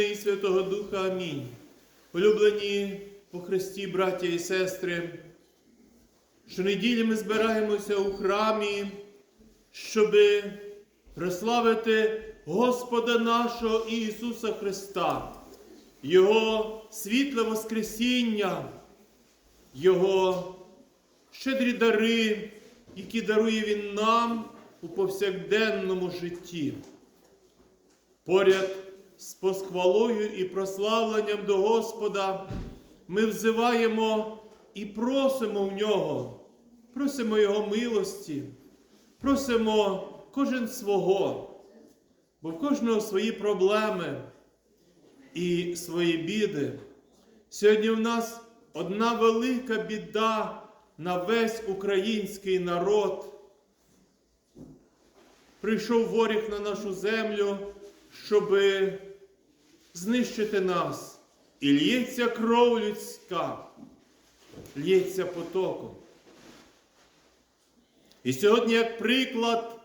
і Святого Духа. Амінь. Улюблені по Христі, браття і сестри, щонеділі ми збираємося у храмі, щоби прославити Господа нашого Ісуса Христа, Його світле Воскресіння, Його щедрі дари, які дарує Він нам у повсякденному житті. Поряд з посхвалою і прославленням до Господа ми взиваємо і просимо в нього, просимо Його милості, просимо кожен свого, бо в кожного свої проблеми і свої біди. Сьогодні в нас одна велика біда на весь український народ. Прийшов воріг на нашу землю, щоб знищити нас. І лється кров людська, лється потоком. І сьогодні, як приклад,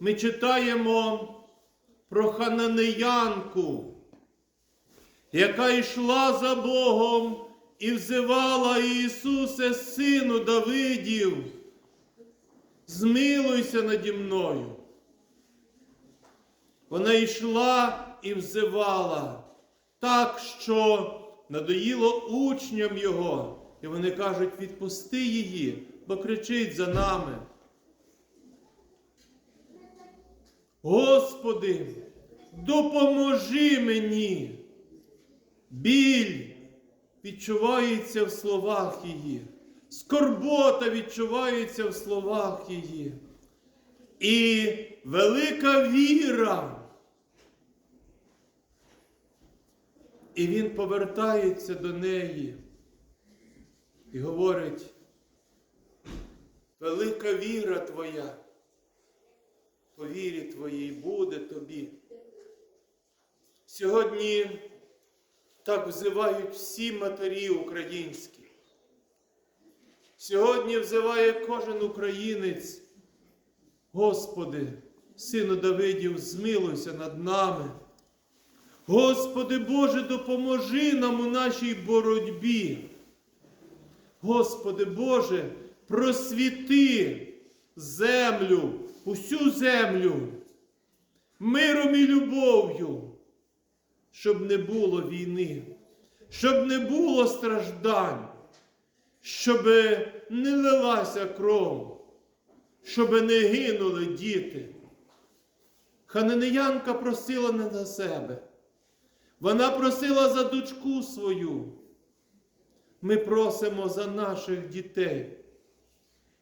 ми читаємо про хананеянку, яка йшла за Богом і взивала Ісусе, Сину Давидів, змилуйся наді мною. Вона йшла і взивала так, що надоїло учням його. І вони кажуть, відпусти її, бо кричить за нами. Господи, допоможи мені. Біль відчувається в словах її. Скорбота відчувається в словах її. І велика віра. І він повертається до неї і говорить, велика віра твоя, по вірі твоїй буде тобі. Сьогодні так взивають всі матері українські. Сьогодні взиває кожен українець. Господи, сину Давидів, змилуйся над нами. Господи Боже, допоможи нам у нашій боротьбі. Господи Боже, просвіти землю, усю землю, миром і любов'ю, щоб не було війни, щоб не було страждань, щоб не лилася кров, щоб не гинули діти. Хананеянка просила не за себе. Вона просила за дочку свою. Ми просимо за наших дітей,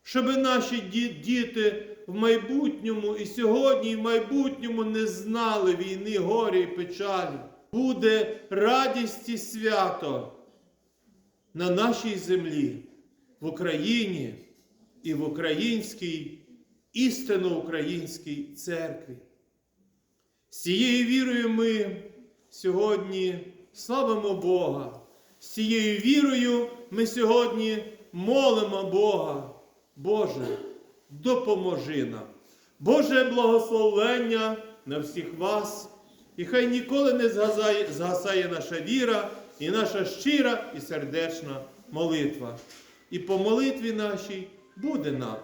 щоб наші діти в майбутньому і сьогодні, і в майбутньому не знали війни, горя і печалі. Буде радість і свято на нашій землі, в Україні і в українській, істинно українській церкві. З цією вірою ми сьогодні славимо Бога. З цією вірою ми сьогодні молимо Бога. Боже, допоможи нам. Боже благословення на всіх вас. І хай ніколи не згасає, наша віра і наша щира і сердечна молитва. І по молитві нашій буде нам